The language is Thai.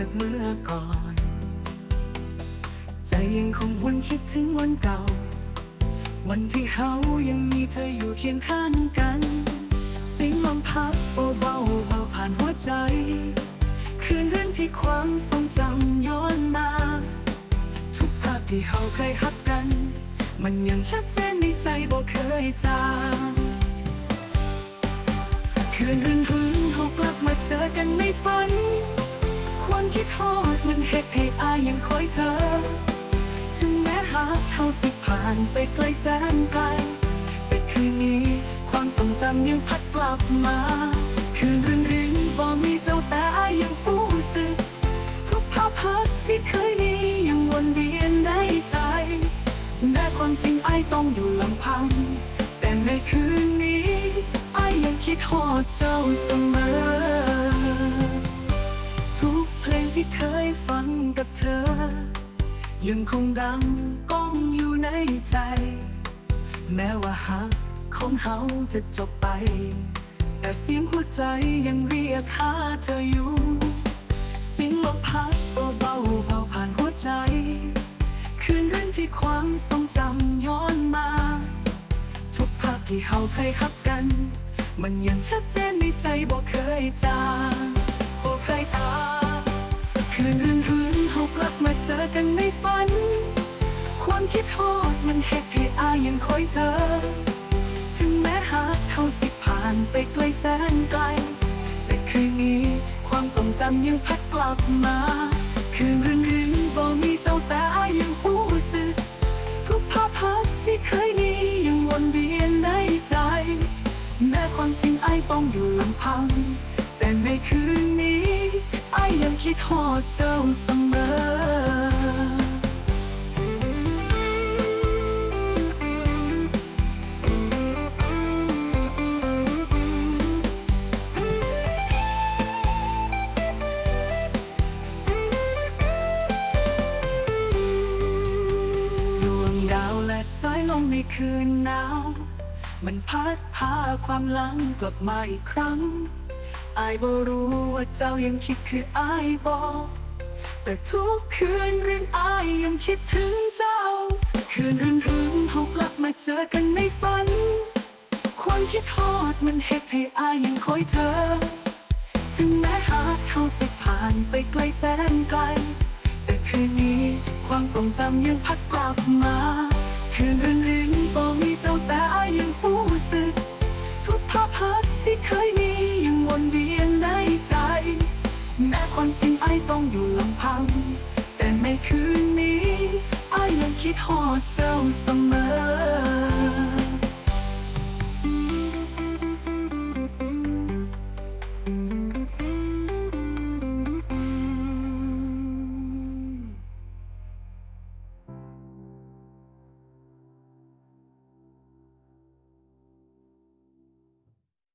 จากเมื่อก่อน ใจยังคงวนคิดถึงวันเก่า วันที่เฮายังมีเธออยู่เคียงข้างกัน เสียงลมพัดโอเบาเบาผ่านหัวใจ คืนเรื่องที่ความทรงจำย้อนมา ทุกภาพที่เฮาเคยฮักกัน มันยังชัดเจนในใจบ่เคยจางคืนรื่นรื่นเขากลับมาเจอกันในฝัน คิดทอดมันเหตุให้อายยังคอยเธอ ถึงแม้หากเขาสิผ่านไปไกลแสนไกลแต่คืนนี้ความทรงจำยังพัดกลับมา คืนรื่นรื่นบ่มีเจ้าแต่อายยังฟู้สึก ทุกภาพพักที่เคยมียังวนเวียนในใจ แม้ความจริงไอายต้องอยู่ลำพัง แต่ในคืนนี้ไอายยังคิดหอดเจ้าเสมอ ที่เคยฟังกับเธอ ยังคงดังก้องอยู่ในใจ แม้ว่าหักของเฮาจะจบไป แต่เสียงหัวใจยังเรียกหาเธออยู่ เสียงลมพัดเบาเบาเบาผ่านหัวใจ คืนเรื่องที่ความทรงจำย้อนมา ทุกภาพที่เฮาเคยฮับกัน มันยังชัดเจนในใจบ่เคยจางบ่เคยจาง คืนรื่นรื่นเฮากลับมาเจอกันในฝัน ความคิดฮอดมันเฮ็ดให้อายยังคอยเธอ ถึงแม้หากเขาสิผ่านไปไกลแสนไกล แต่คืนนี้ความทรงจำยังพัดกลับมา คืนรื่นรื่นบ่มีเจ้าแต่อายยังรู้สึก ทุกภาพพักที่เคยมียังวนเวียนในใจ แม้ความจริงไอต้องอยู่ลำพัง แต่ในคืนนี้ ยยังคิดหอดเจ้าเสมอสายลมในคืนหนาว มันพัดพาความหลังกลับมาอีกครั้ง อายบ่รู้ว่าเจ้ายังคิดคืออายบอกแต่ทุกคืนเรื่องอายยังคิดถึงเจ้า คืนรื่นรื่นเขากลับมาเจอกันในฝัน ความคิดฮอดมันเฮ็ดให้อายยังคอยเธอ ถึงแม้หากเขาสิผ่านไปไกลแสนไกล แต่คืนนี้ความทรงจำยังพัดกลับมา คิดหอดเจ้าเสมอ